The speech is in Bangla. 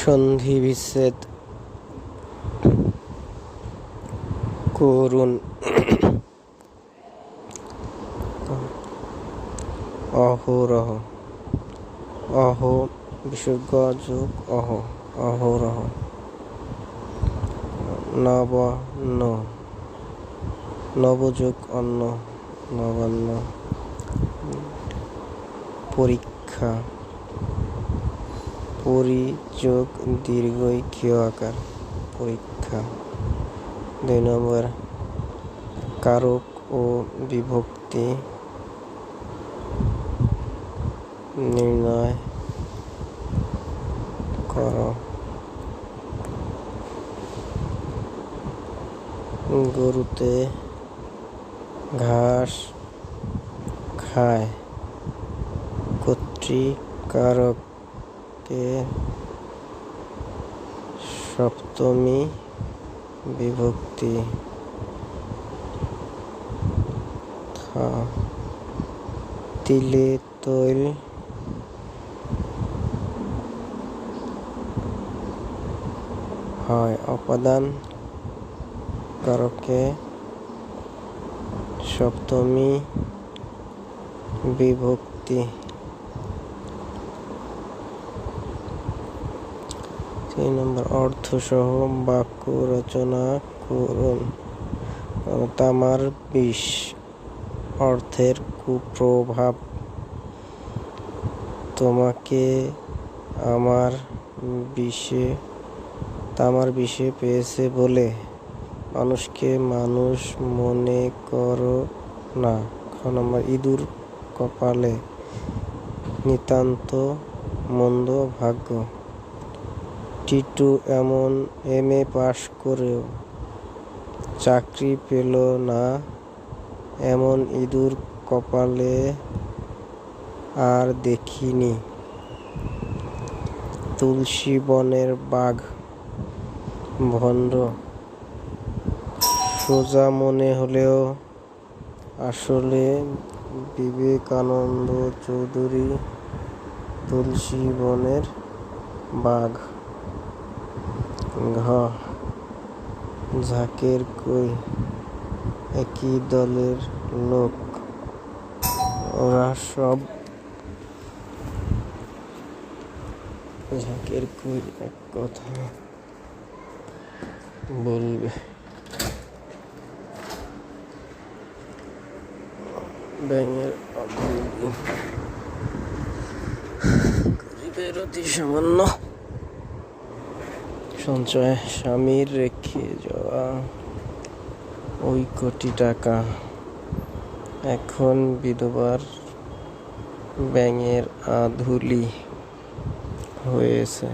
সন্ধি বিচ্ছেদ করুন। অহরহ। অহ বিসর্গ যোগ অহ। অহরহ। নবান্ন নবযোগ অন্ন। নবান্ন। পরীক্ষা। পরিযোগ দীর্ঘই আকার। পরীক্ষা। দুই নম্বর, কারক ও বিভক্তি নির্ণয় কর। গরুতে ঘাস খায়। কর্তৃকারকে সপ্তমী বিভক্তি থা তিলে তৈল হয় অপাদান কারকে সপ্তমী বিভক্তি। তিন নম্বর অর্থ সহ বাক্য রচনা করুন। তামার বিষ, অর্থের কুপ্রভাব। তোমাকে আমার বিষে, তামার বিষে পেয়েছে বলে মানুষকে মানুষ মনে করো না। নম্বর, ইঁদুর কপালে নিতান্ত মন্দ ভাগ্য টিটু এমন এম এ পাশ করেও চাকরি পেল না। এমন ইঁদুর কপালে আর দেখিনি। তুলসী বনের বাঘ ভণ্ড। সোজা মনে হলেও আসলে বিবেকানন্দ চৌধুরী তুলসী বনের বাঘ। ঘ ঝাঁকের কই? একই দলের লোক। ওরা সব ঝাঁকের কই? এক কথা বলবে। ব্যাঙের সামান্য সঞ্চয় স্বামীর রেখে যাওয়া। ওই কোটি টাকা। এখন বিধবার ব্যাঙের আধুলি হয়েছে।